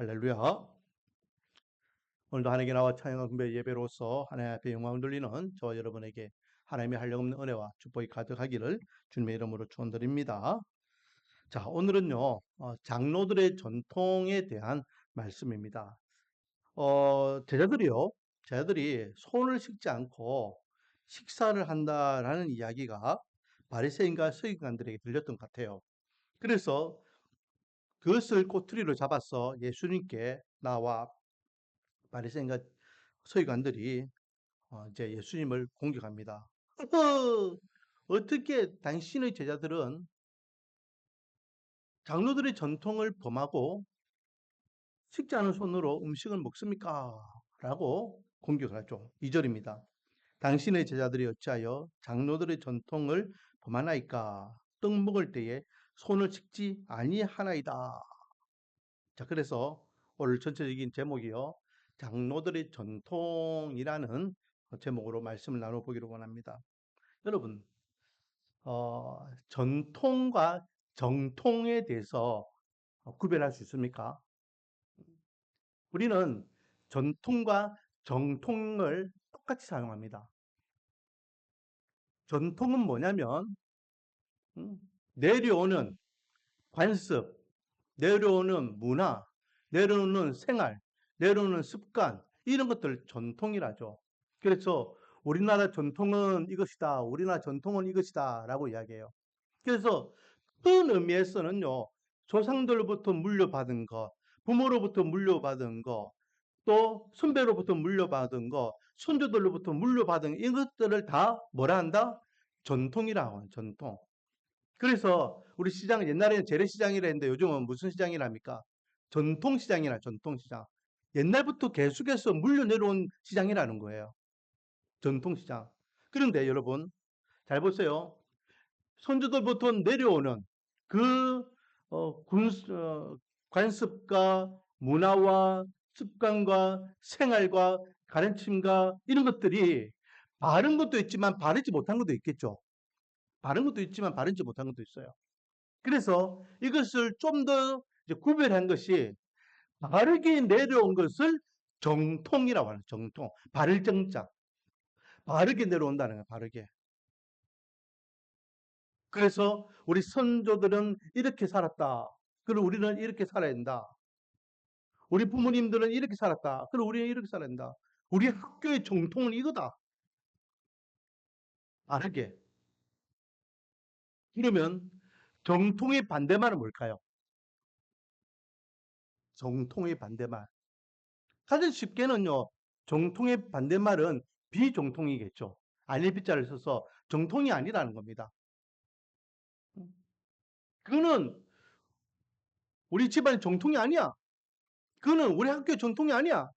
할렐루야. 오늘도 하나님께 나와 찬양과 군배 예배로서 하나님 앞에 영광을 돌리는 저 여러분에게 하나님의 한량없는 은혜와 축복이 가득하기를 주님의 이름으로 축원드립니다. 자, 오늘은요. 어, 장로들의 전통에 대한 말씀입니다. 어, 제자들이요. 제자들이 손을 씻지 않고 식사를 한다라는 이야기가 바리새인과 서기관들에게 들렸던 것 같아요. 그래서 그것을 꼬투리로 잡아서 예수님께 나와 바리새인과 서기관들이 어, 이제 예수님을 공격합니다. 어떻게 당신의 제자들은 장로들의 전통을 범하고 식지 않은 손으로 음식을 먹습니까? 라고 공격을 하죠. 2절입니다. 당신의 제자들이 어찌하여 장로들의 전통을 범하나이까? 떡 먹을 때에 손을 씻지 아니하나이다. 자, 그래서 오늘 전체적인 제목이요. 장로들의 전통이라는 제목으로 말씀을 나눠보기로 원합니다. 여러분, 어, 전통과 정통에 대해서 구별할 수 있습니까? 우리는 전통과 정통을 똑같이 사용합니다. 전통은 뭐냐면, 음, 내려오는 관습, 내려오는 문화, 내려오는 생활, 내려오는 습관, 이런 것들 전통이라죠. 그래서 우리나라 전통은 이것이다, 우리나라 전통은 이것이다, 라고 이야기해요. 그래서 큰 의미에서는요, 조상들로부터 물려받은 것, 부모로부터 물려받은 것, 또 선배로부터 물려받은 것, 손주들로부터 물려받은 이것들을 다 뭐라 한다? 전통이라고 하는 전통. 그래서 우리 시장 옛날에는 재래시장이라 했는데 요즘은 무슨 시장이랍니까? 전통시장이라 전통시장. 옛날부터 계속해서 물려 내려온 시장이라는 거예요. 전통시장. 그런데 여러분 잘 보세요. 선조들부터 내려오는 그 어, 군, 어, 관습과 문화와 습관과 생활과 가르침과 이런 것들이 바른 것도 있지만 바르지 못한 것도 있겠죠. 바른 것도 있지만 바르지 못한 것도 있어요. 그래서 이것을 좀 더 구별한 것이 바르게 내려온 것을 정통이라고 하는 정통. 바를 정자. 바르게 내려온다는 거예요. 바르게. 그래서 우리 선조들은 이렇게 살았다. 그리고 우리는 이렇게 살아야 된다. 우리 부모님들은 이렇게 살았다. 그리고 우리는 이렇게 살아야 된다. 우리 학교의 정통은 이거다. 바르게. 그러면 정통의 반대말은 뭘까요? 정통의 반대말. 가장 쉽게는요, 정통의 반대말은 비정통이겠죠. 아닐 비자를 써서 정통이 아니라는 겁니다. 그거는 우리 집안의 정통이 아니야. 그거는 우리 학교의 전통이 아니야.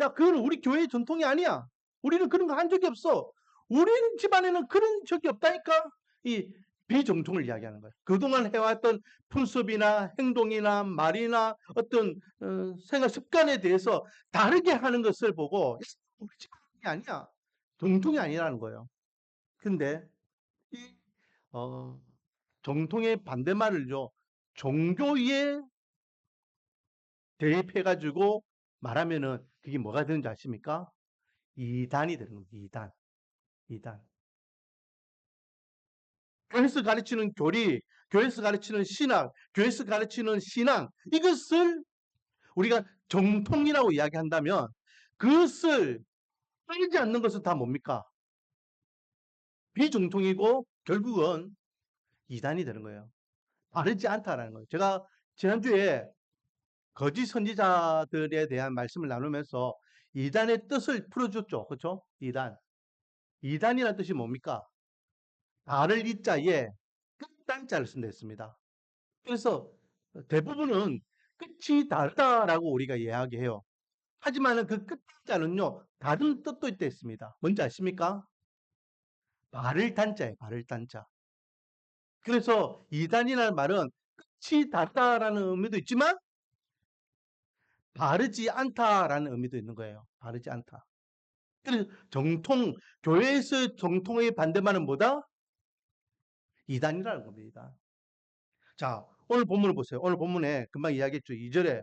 야, 그거는 우리 교회의 전통이 아니야. 우리는 그런 거 한 적이 없어. 우리 집안에는 그런 적이 없다니까. 이 비정통을 이야기하는 거예요. 그동안 해왔던 풍습이나 행동이나 말이나 어떤 어, 생활 습관에 대해서 다르게 하는 것을 보고 우리 집안이 아니야. 정통이 아니라는 거예요. 근데 이 어, 정통의 반대말을요. 종교에 대입해가지고 말하면은 그게 뭐가 되는지 아십니까? 이단이 되는 겁니다. 이단. 이단. 교회에서 가르치는 교리, 교회에서 가르치는 신학, 교회에서 가르치는 신앙, 이것을 우리가 정통이라고 이야기한다면 그것을 따르지 않는 것은 다 뭡니까? 비정통이고 결국은 이단이 되는 거예요. 바르지 않다라는 거예요. 제가 지난주에 거짓 선지자들에 대한 말씀을 나누면서 이단의 뜻을 풀어줬죠. 그렇죠? 이단. 이단이라는 뜻이 뭡니까? 다를 이 자에 끝단자를 쓴다 했습니다. 그래서 대부분은 끝이 다르다라고 우리가 이야기해요. 하지만 그 끝단자는요, 다른 뜻도 있다 했습니다. 뭔지 아십니까? 발을 단자예요, 발을 단자. 그래서 이단이라는 말은 끝이 다르다라는 의미도 있지만, 바르지 않다라는 의미도 있는 거예요. 바르지 않다. 그래서 정통, 교회에서 정통의 반대말은 뭐다? 이단이라는 겁니다. 자, 오늘 본문을 보세요. 오늘 본문에 금방 이야기했죠. 2절에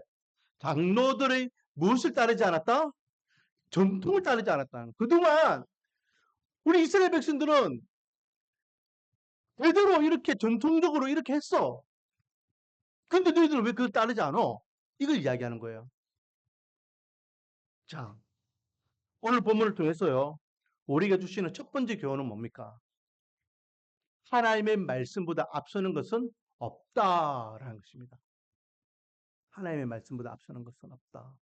장로들의 무엇을 따르지 않았다? 전통을 따르지 않았다. 그동안 우리 이스라엘 백성들은 제대로 이렇게 전통적으로 이렇게 했어. 근데 너희들은 왜 그걸 따르지 않아? 이걸 이야기하는 거예요. 자, 오늘 본문을 통해서요. 우리가 주시는 첫 번째 교훈은 뭡니까? 하나님의 말씀보다 앞서는 것은 없다라는 것입니다. 하나님의 말씀보다 앞서는 것은 없다.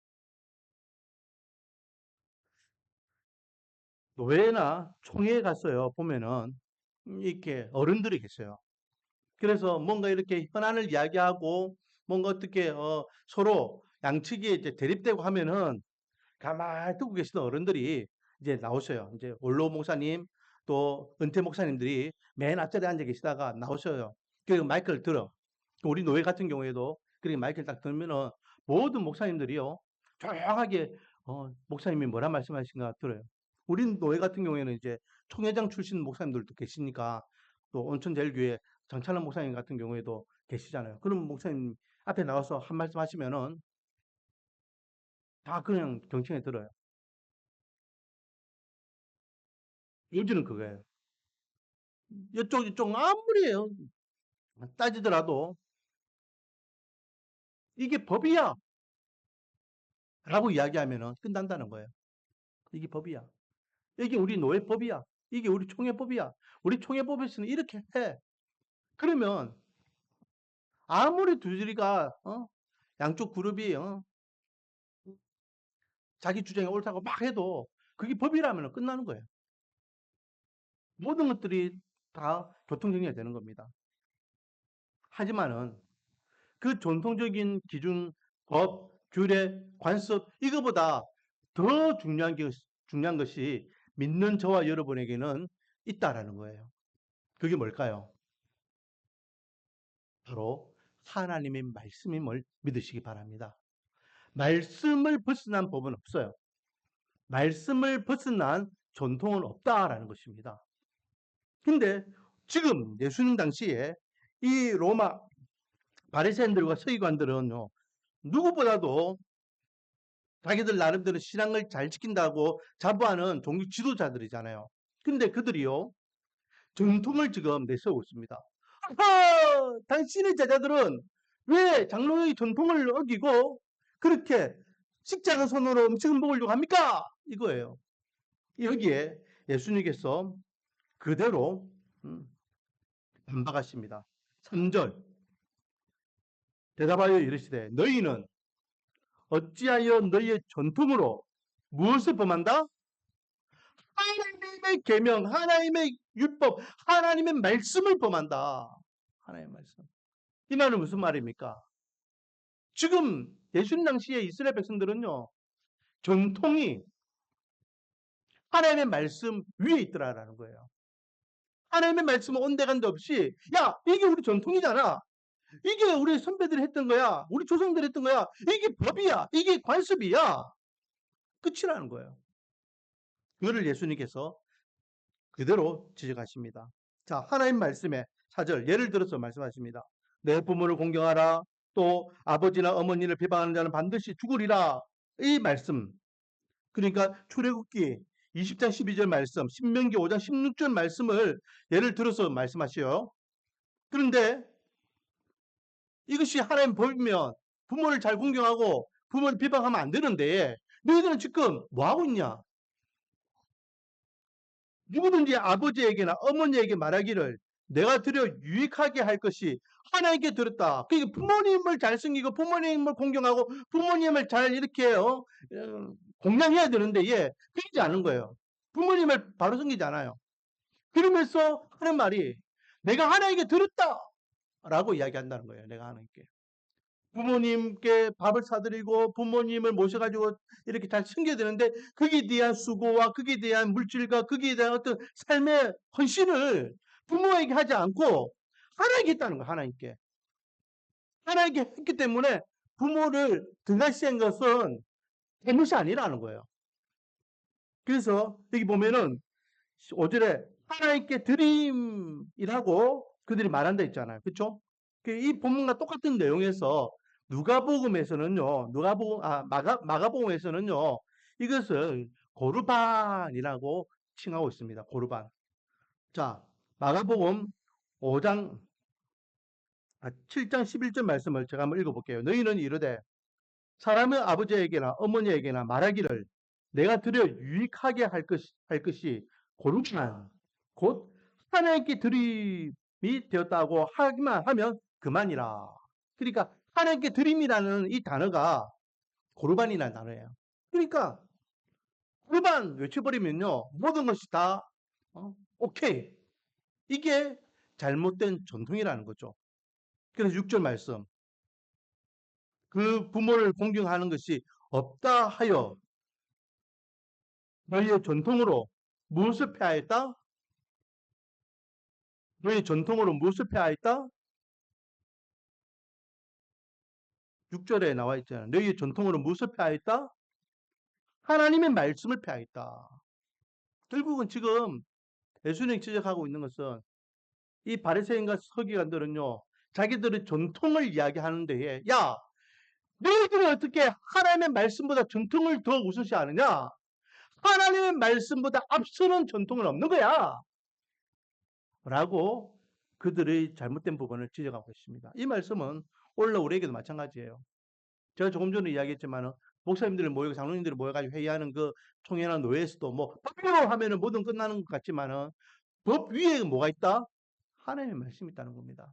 노예나 총회에 갔어요. 보면은 이렇게 어른들이 계세요. 그래서 뭔가 이렇게 현안을 이야기하고 뭔가 어떻게 어, 서로 양측이 이제 대립되고 하면은 가만히 듣고 계시던 어른들이 이제 나오셔요. 이제 원로 목사님 또 은퇴 목사님들이 맨 앞자리에 앉아 계시다가 나오셔요. 그리고 마이크를 들어. 우리 노예 같은 경우에도 그렇게 마이크를 딱 들면은 모든 목사님들이요 조용하게 어, 목사님이 뭐라 말씀하신가 들어요. 우린 노예 같은 경우에는 이제 총회장 출신 목사님들도 계시니까 또 온천제일교회 정찬원 목사님 같은 경우에도 계시잖아요. 그럼 목사님 앞에 나와서 한 말씀 하시면은 다 그냥 경청에 들어요. 요즘은 그거예요. 이쪽 이쪽 아무리 따지더라도 이게 법이야 라고 이야기하면은 끝난다는 거예요. 이게 법이야. 이게 우리 노예법이야. 이게 우리 총회법이야. 우리 총회법에서는 이렇게 해. 그러면 아무리 두들이가 어? 양쪽 그룹이 어? 자기 주장이 옳다고 막 해도 그게 법이라면 끝나는 거예요. 모든 것들이 다 교통정리가 되는 겁니다. 하지만은 그 전통적인 기준, 법, 규례, 관습 이거보다 더 중요한 게 중요한 것이 믿는 저와 여러분에게는 있다라는 거예요. 그게 뭘까요? 바로 하나님의 말씀임을 믿으시기 바랍니다. 말씀을 벗어난 법은 없어요. 말씀을 벗어난 전통은 없다라는 것입니다. 근데 지금 예수님 당시에 이 로마 바리새인들과 서기관들은요. 누구보다도 자기들 나름대로 신앙을 잘 지킨다고 자부하는 종교 지도자들이잖아요. 근데 그들이요. 전통을 지금 내세우고 있습니다. 아하! 당신의 제자들은 왜 장로의 전통을 어기고 그렇게 식장한 손으로 음식을 먹으려고 합니까? 이거예요. 여기에 예수님께서 그대로 음, 반박하십니다. 3절 대답하여 이르시되 너희는 어찌하여 너희의 전통으로 무엇을 범한다? 하나님의 계명, 하나님의 율법, 하나님의 말씀을 범한다. 하나님의 말씀. 이 말은 무슨 말입니까? 지금 예수님 당시에 이스라엘 백성들은요. 전통이 하나님의 말씀 위에 있더라라는 거예요. 하나님의 말씀은 온데간데 없이 야 이게 우리 전통이잖아. 이게 우리 선배들이 했던 거야. 우리 조상들이 했던 거야. 이게 법이야. 이게 관습이야. 끝이라는 거예요. 그거를 예수님께서 그대로 지적하십니다. 자, 하나님 말씀에 사절 예를 들어서 말씀하십니다. 내 부모를 공경하라. 또 아버지나 어머니를 비방하는 자는 반드시 죽으리라. 이 말씀. 그러니까 출애굽기 20장 12절 말씀, 신명기 5장 16절 말씀을 예를 들어서 말씀하시요. 그런데 이것이 하나님 법이면 부모를 잘 공경하고 부모를 비방하면 안 되는데 너희들은 지금 뭐 하고 있냐? 누구든지 아버지에게나 어머니에게 말하기를 내가 들여 유익하게 할 것이 하나님께 들었다. 그러니까 부모님을 잘 섬기고 부모님을 공경하고 부모님을 잘 이렇게 어, 어, 공양해야 되는데 예, 그러지 않은 거예요. 부모님을 바로 섬기지 않아요. 그러면서 하는 말이 내가 하나님께 들었다. 라고 이야기한다는 거예요. 내가 하나님께. 부모님께 밥을 사드리고 부모님을 모셔가지고 이렇게 잘 챙겨야 되는데 거기에 대한 수고와 거기에 대한 물질과 거기에 대한 어떤 삶의 헌신을 부모에게 하지 않고 하나님께 했다는 거예요. 하나님께. 하나님께 했기 때문에 부모를 등하시한 것은 잘못이 아니라는 거예요. 그래서 여기 보면은 5절에 하나님께 드림이라고 그들이 말한다 했잖아요. 그렇죠? 이 본문과 똑같은 내용에서 누가복음에서는요. 누가복음 아 마가 마가복음에서는요. 이것을 고르반이라고 칭하고 있습니다. 고르반. 자, 마가복음 5장 아, 7장 11절 말씀을 제가 한번 읽어 볼게요. 너희는 이르되 사람의 아버지에게나 어머니에게나 말하기를 내가 드려 유익하게 할, 것, 할 것이 고르반 곧 하나님께 드림이 되었다고 하기만 하면 그만이라. 그러니까 하나님께 드림이라는 이 단어가 고르반이라는 단어예요. 그러니까 고르반 외쳐버리면요 모든 것이 다 어, 오케이 이게 잘못된 전통이라는 거죠. 그래서 6절 말씀 그 부모를 공경하는 것이 없다 하여 너희의 전통으로 무엇을 폐하였다? 너희 전통으로 무엇을 폐하였다? 6절에 나와 있잖아요. 너희 전통으로 무엇을 폐하였다? 하나님의 말씀을 폐하였다. 결국은 지금 예수님이 지적하고 있는 것은 이 바리새인과 서기관들은요. 자기들의 전통을 이야기하는 데에 야 너희들은 어떻게 하나님의 말씀보다 전통을 더 우선시하느냐? 하나님의 말씀보다 앞서는 전통은 없는 거야. 라고 그들의 잘못된 부분을 지적하고 있습니다. 이 말씀은 오늘 우리에게도 마찬가지예요. 제가 조금 전에 이야기했지만 목사님들이 모여 장로님들이 모여가지고 회의하는 그 총회나 노예에서도 뭐 법대로 하면은 뭐든 끝나는 것 같지만은 법 위에 뭐가 있다? 하나님의 말씀이 있다는 겁니다.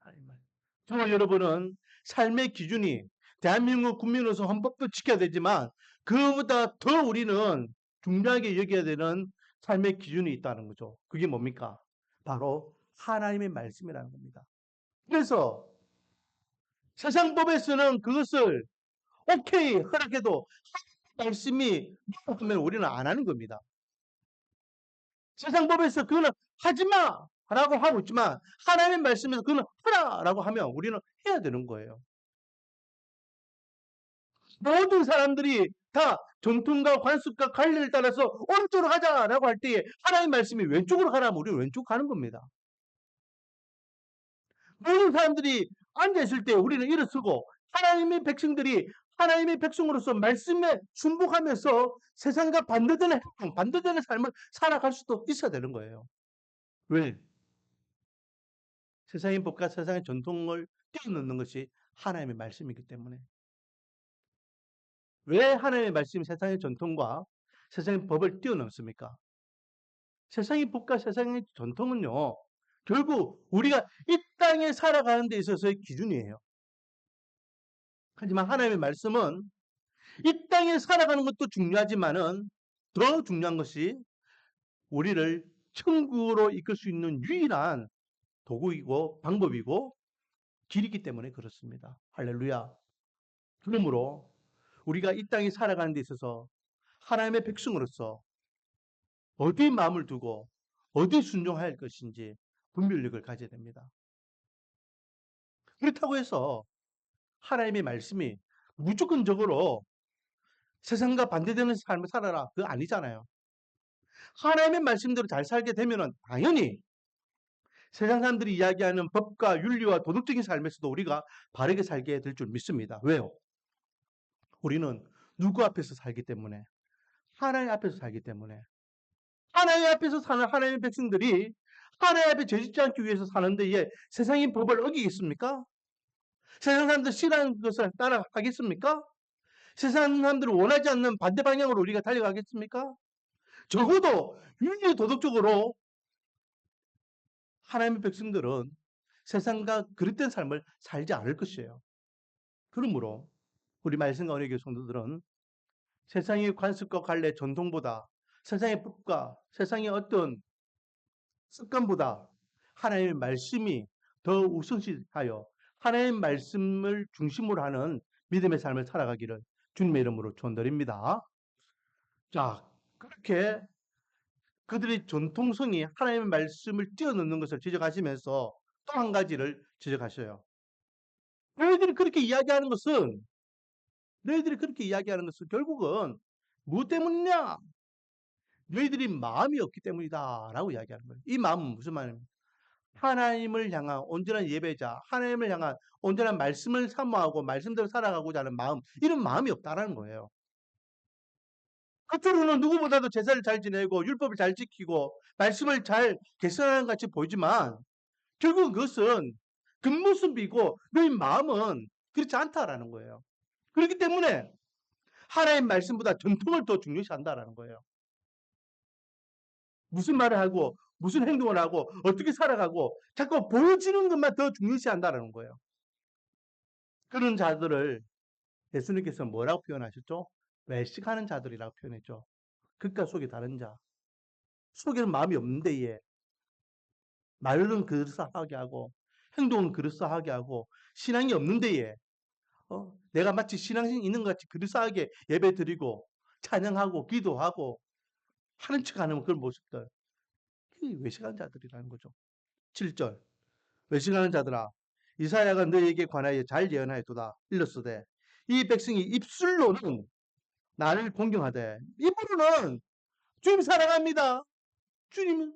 하나님의 말씀. 정말 여러분은 삶의 기준이 대한민국 국민으로서 헌법도 지켜야 되지만 그보다 더 우리는 중요하게 여겨야 되는 삶의 기준이 있다는 거죠. 그게 뭡니까? 바로 하나님의 말씀이라는 겁니다. 그래서 세상법에서는 그것을 오케이 허락해도 말씀이 하면 우리는 안 하는 겁니다. 세상법에서 그거는 하지 마! 라고 하고 있지만 하나님의 말씀에서 그거는 하라! 라고 하면 우리는 해야 되는 거예요. 모든 사람들이 다 전통과 관습과 관리를 따라서 오른쪽으로 가자라고 할 때에 하나님 말씀이 왼쪽으로 가라면 우리는 왼쪽 가는 겁니다. 모든 사람들이 앉아있을 때 우리는 일어서고 하나님의 백성들이 하나님의 백성으로서 말씀에 순복하면서 세상과 반대되는 행동, 반대되는 삶을 살아갈 수도 있어야 되는 거예요. 왜? 세상의 법과 세상의 전통을 뛰어넘는 것이 하나님의 말씀이기 때문에. 왜 하나님의 말씀이 세상의 전통과 세상의 법을 뛰어넘습니까? 세상의 법과 세상의 전통은요, 결국 우리가 이 땅에 살아가는 데 있어서의 기준이에요. 하지만 하나님의 말씀은 이 땅에 살아가는 것도 중요하지만은 더 중요한 것이 우리를 천국으로 이끌 수 있는 유일한 도구이고 방법이고 길이기 때문에 그렇습니다. 할렐루야. 그러므로 우리가 이 땅에 살아가는 데 있어서 하나님의 백성으로서 어디 마음을 두고 어디 순종할 것인지 분별력을 가져야 됩니다. 그렇다고 해서 하나님의 말씀이 무조건적으로 세상과 반대되는 삶을 살아라. 그거 아니잖아요. 하나님의 말씀대로 잘 살게 되면 당연히 세상 사람들이 이야기하는 법과 윤리와 도덕적인 삶에서도 우리가 바르게 살게 될 줄 믿습니다. 왜요? 우리는 누구 앞에서 살기 때문에 하나님 앞에서 살기 때문에 하나님 앞에서 사는 하나님의 백성들이 하나님 앞에 죄짓지 않기 위해서 사는데 예, 세상의 법을 어기겠습니까? 세상 사람들 싫어하는 것을 따라가겠습니까? 세상 사람들을 원하지 않는 반대 방향으로 우리가 달려가겠습니까? 적어도 윤리 도덕적으로 하나님의 백성들은 세상과 그릇된 삶을 살지 않을 것이에요. 그러므로 우리 말씀과 언약의 성도들은 세상의 관습과 관례 전통보다 세상의 법과 세상의 어떤 습관보다 하나님의 말씀이 더 우선시하여 하나님의 말씀을 중심으로 하는 믿음의 삶을 살아가기를 주님의 이름으로 축원드립니다. 자, 그렇게 그들의 전통성이 하나님의 말씀을 뛰어넘는 것을 지적하시면서 또 한 가지를 지적하셔요. 너희들이 그렇게 이야기하는 것은 너희들이 그렇게 이야기하는 것은 결국은 무엇 때문이냐? 너희들이 마음이 없기 때문이다. 라고 이야기하는 거예요. 이 마음은 무슨 말입니까? 하나님을 향한 온전한 예배자, 하나님을 향한 온전한 말씀을 사모하고 말씀대로 살아가고자 하는 마음, 이런 마음이 없다라는 거예요. 겉으로는 누구보다도 제사를 잘 지내고 율법을 잘 지키고 말씀을 잘 개선하는 것 같이 보이지만 결국 그것은 겉모습이고 너희 마음은 그렇지 않다라는 거예요. 그렇기 때문에 하나님 말씀보다 전통을 더 중요시한다라는 거예요. 무슨 말을 하고 무슨 행동을 하고 어떻게 살아가고 자꾸 보여지는 것만 더 중요시한다라는 거예요. 그런 자들을 예수님께서 뭐라고 표현하셨죠? 외식하는 자들이라고 표현했죠. 극과 속이 다른 자. 속에는 마음이 없는데 예. 말은 그럴싸하게 하고 행동은 그럴싸하게 하고 신앙이 없는데 예. 어? 내가 마치 신앙이 있는 것 같이 그럴싸하게 예배 드리고 찬양하고 기도하고 하는 척하는 그런 모습들. 그게 외식하는 자들이라는 거죠. 7절 외식하는 자들아 이사야가 너에게 관하여 잘 예언하였도다. 일렀으되 이 백성이 입술로는 나를 공경하되 입으로는 주님 사랑합니다. 주님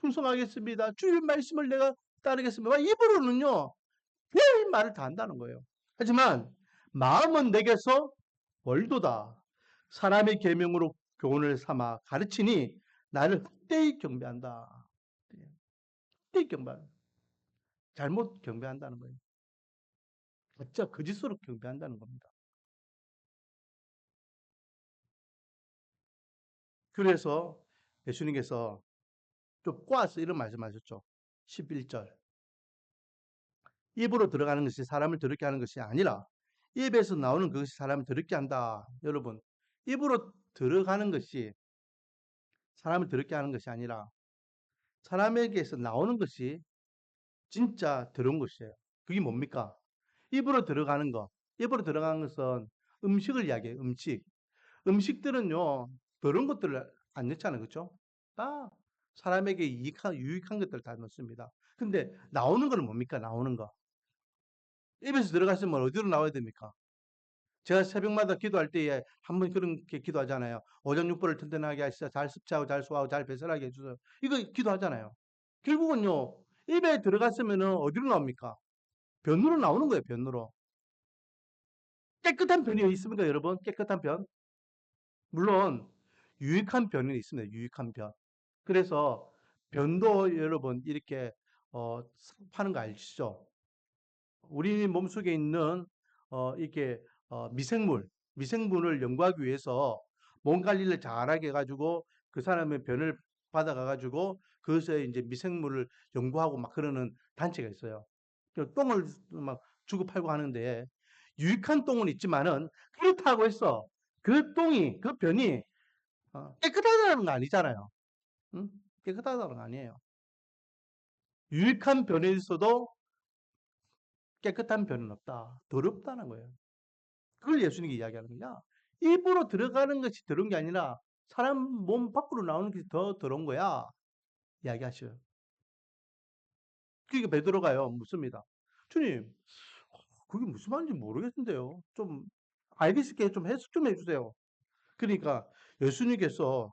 풍성하겠습니다. 주님 말씀을 내가 따르겠습니다. 입으로는요 별 말을 다 한다는 거예요. 하지만 마음은 내게서 멀도다. 사람의 계명으로 교훈을 삼아 가르치니 나를 헛되이 경배한다. 헛되이 경배. 잘못 경배한다는 거예요. 진짜 거짓으로 경배한다는 겁니다. 그래서 예수님께서 좀 꼬아서 이런 말씀하셨죠. 11절. 입으로 들어가는 것이 사람을 더럽게 하는 것이 아니라 입에서 나오는 그것이 사람을 더럽게 한다. 여러분, 입으로 들어가는 것이 사람을 더럽게 하는 것이 아니라 사람에게서 나오는 것이 진짜 더러운 것이에요. 그게 뭡니까? 입으로 들어가는 것. 입으로 들어가는 것은 음식을 이야기해요. 음식. 음식들은요, 더러운 것들을 안 넣잖아요. 그렇죠? 다 사람에게 이익한, 유익한 것들 다 넣습니다. 근데 나오는 거는 뭡니까? 나오는 거. 입에서 들어갔으면 어디로 나와야 됩니까? 제가 새벽마다 기도할 때에 한 번 그렇게 기도하잖아요. 오장육부를 튼튼하게 하시자 잘 습취하고 잘 소화하고 잘 배설하게 해주세요. 이거 기도하잖아요. 결국은요. 입에 들어갔으면 어디로 나옵니까? 변으로 나오는 거예요. 변으로. 깨끗한 변이 있습니까 여러분? 깨끗한 변? 물론 유익한 변이 있습니다. 유익한 변. 그래서 변도 여러분 이렇게 어, 파는 거 아시죠? 우리 몸속에 있는 어, 이렇게 어, 미생물, 미생물을 연구하기 위해서 몸 관리를 잘하게 해가지고 그 사람의 변을 받아가가지고 그것에 이제 미생물을 연구하고 막 그러는 단체가 있어요. 그 똥을 막 주고 팔고 하는데 유익한 똥은 있지만은 그렇다고 해서 그 똥이 그 변이 어, 깨끗하다는 건 아니잖아요. 응? 깨끗하다는 건 아니에요. 유익한 변에 있어도 깨끗한 변은 없다. 더럽다는 거예요. 그걸 예수님이 이야기하는 거야. 입으로 들어가는 것이 더러운 게 아니라 사람 몸 밖으로 나오는 것이 더 더러운 거야. 이야기하셔요. 그러니까 베드로가요. 묻습니다. 주님, 그게 무슨 말인지 모르겠는데요. 좀 알겠을게 좀 해석 좀 해주세요. 그러니까 예수님께서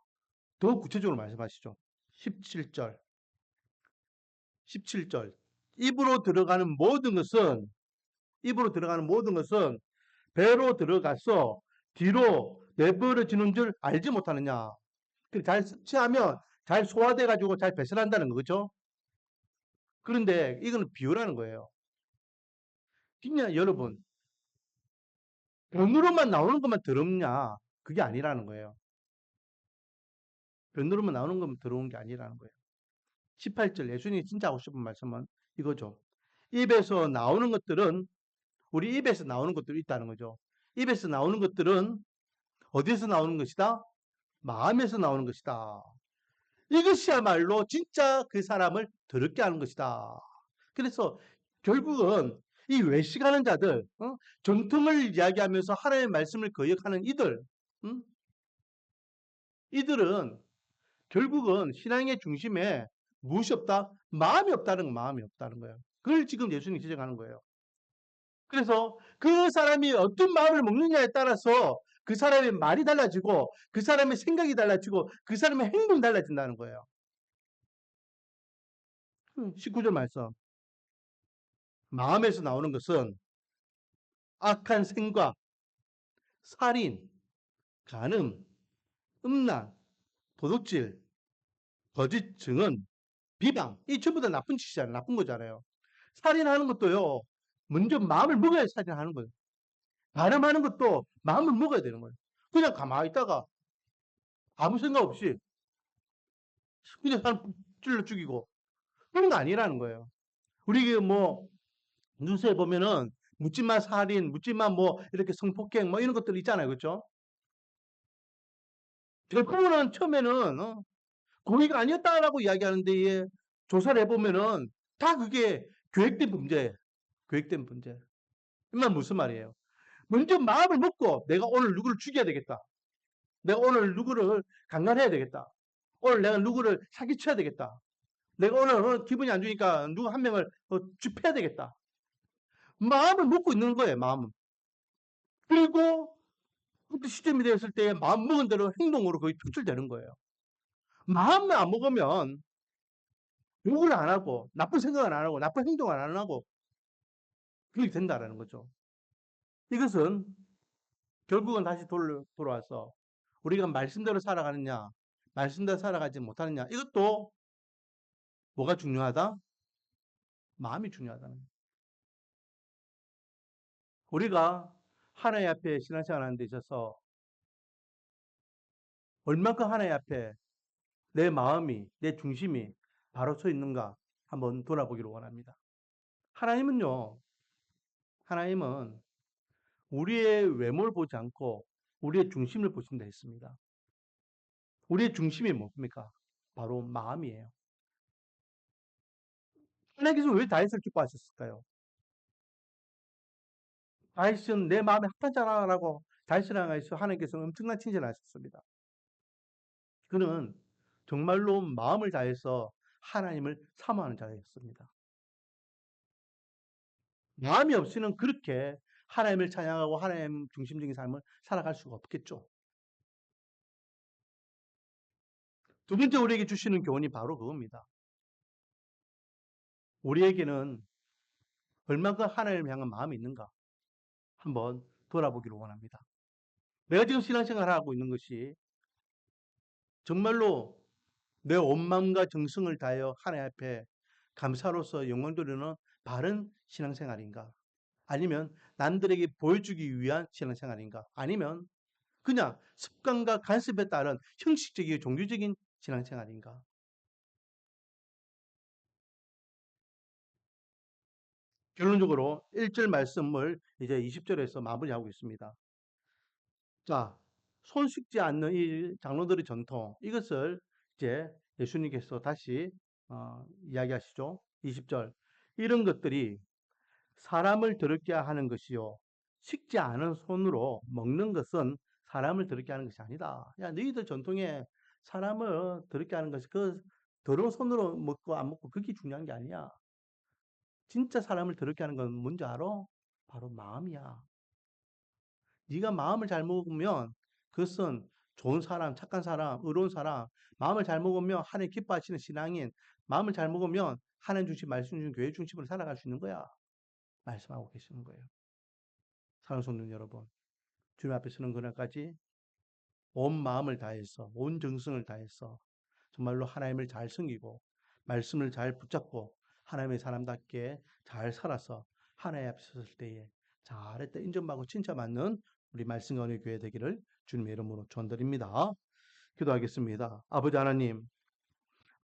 더 구체적으로 말씀하시죠. 17절. 17절. 입으로 들어가는 모든 것은 입으로 들어가는 모든 것은 배로 들어가서 뒤로 내버려지는 줄 알지 못하느냐. 잘 섭취하면 잘 소화돼 가지고 잘 배설한다는 거죠. 그런데 이거는 비유라는 거예요. 그냥 여러분 변으로만 나오는 것만 더럽냐? 그게 아니라는 거예요. 변으로만 나오는 것만 더러운 게 아니라는 거예요. 18절 예수님이 진짜 하고 싶은 말씀은 이거죠. 입에서 나오는 것들은 우리 입에서 나오는 것들이 있다는 거죠. 입에서 나오는 것들은 어디에서 나오는 것이다? 마음에서 나오는 것이다. 이것이야말로 진짜 그 사람을 더럽게 하는 것이다. 그래서 결국은 이 외식하는 자들, 어? 전통을 이야기하면서 하나님의 말씀을 거역하는 이들, 음? 이들은 결국은 신앙의 중심에 무엇이 없다? 마음이 없다는 거, 마음이 없다는 거예요. 그걸 지금 예수님이 지적하는 거예요. 그래서 그 사람이 어떤 마음을 먹느냐에 따라서 그 사람의 말이 달라지고 그 사람의 생각이 달라지고 그 사람의 행동이 달라진다는 거예요. 19절 말씀. 마음에서 나오는 것은 악한 생각, 살인, 간음, 음란, 도둑질, 거짓 증언, 비방. 이 전부 다 나쁜 짓이잖아요. 나쁜 거잖아요. 살인하는 것도요. 먼저 마음을 먹어야 살인하는 거예요. 간음하는 것도 마음을 먹어야 되는 거예요. 그냥 가만히 있다가 아무 생각 없이 그냥 사람 찔러 죽이고 그런 거 아니라는 거예요. 우리 뭐 뉴스에 보면은 묻지마 살인, 묻지마 뭐 이렇게 성폭행 뭐 이런 것들 있잖아요. 그렇죠? 결국은 처음에는 어, 고의가 아니었다라고 이야기하는데 예, 조사를 해보면은 다 그게 계획된 문제예요. 계획된 문제. 이말 무슨 말이에요? 먼저 마음을 먹고 내가 오늘 누구를 죽여야 되겠다. 내가 오늘 누구를 강간해야 되겠다. 오늘 내가 누구를 사기쳐야 되겠다. 내가 오늘 기분이 안 좋으니까 누구 한 명을 어, 집해야 되겠다. 마음을 먹고 있는 거예요, 마음은. 그리고 그때 시점이 되었을 때 마음 먹은 대로 행동으로 거의 표출되는 거예요. 마음을 안 먹으면 욕을 안 하고 나쁜 생각을 안 하고 나쁜 행동을 안 하고 그렇게 된다라는 거죠. 이것은 결국은 다시 돌, 돌아와서 우리가 말씀대로 살아가느냐 말씀대로 살아가지 못하느냐 이것도 뭐가 중요하다? 마음이 중요하다는 거예요. 우리가 하나님 앞에 신앙생활 하는 데 있어서 얼만큼 하나님 앞에 내 마음이, 내 중심이 바로 서 있는가 한번 돌아보기를 원합니다. 하나님은요, 하나님은 우리의 외모를 보지 않고 우리의 중심을 보신다 했습니다. 우리의 중심이 뭡니까? 바로 마음이에요. 하나님께서 왜 다윗을 기뻐하셨을까요? 다윗은 내 마음에 합하잖아라고 다윗이랑 하나님께서 엄청난 칭찬을 하셨습니다. 그는 정말로 마음을 다해서 하나님을 사모하는 자였습니다. 마음이 없이는 그렇게 하나님을 찬양하고 하나님 중심적인 삶을 살아갈 수가 없겠죠. 두 번째 우리에게 주시는 교훈이 바로 그겁니다. 우리에게는 얼마큼 하나님을 향한 마음이 있는가 한번 돌아보기를 원합니다. 내가 지금 신앙생활을 하고 있는 것이 정말로 내온 마음과 정성을 다하여 하나님 앞에 감사로서 영광 돌리는 바른 신앙생활인가? 아니면 남들에게 보여주기 위한 신앙생활인가? 아니면 그냥 습관과 간섭에 따른 형식적이고 종교적인 신앙생활인가? 결론적으로 1절 말씀을 이제 20절에서 마무리하고 있습니다. 자, 손 씻지 않는 이 장로들의 전통, 이것을 이제 예수님께서 다시 어, 이야기하시죠. 20절. 이런 것들이 사람을 더럽게 하는 것이요. 식지 않은 손으로 먹는 것은 사람을 더럽게 하는 것이 아니다. 야, 너희들 전통에 사람을 더럽게 하는 것이 그 더러운 손으로 먹고 안 먹고 그게 중요한 게 아니야. 진짜 사람을 더럽게 하는 건 뭔지 알아? 바로 마음이야. 네가 마음을 잘 먹으면 그것은 좋은 사람, 착한 사람, 의로운 사람, 마음을 잘 먹으면 하나님 기뻐하시는 신앙인, 마음을 잘 먹으면 하나님 중심, 말씀 중심, 교회 중심으로 살아갈 수 있는 거야. 말씀하고 계시는 거예요. 사랑하는 성도 여러분, 주님 앞에 서는 그날까지 온 마음을 다해서, 온 정성을 다해서 정말로 하나님을 잘 섬기고 말씀을 잘 붙잡고 하나님의 사람답게 잘 살아서 하나님 앞에 섰을 때에 잘했다 인정받고 칭찬받는 우리 말씀과 의 교회 되기를 주님의 이름으로 전드립니다. 기도하겠습니다. 아버지 하나님,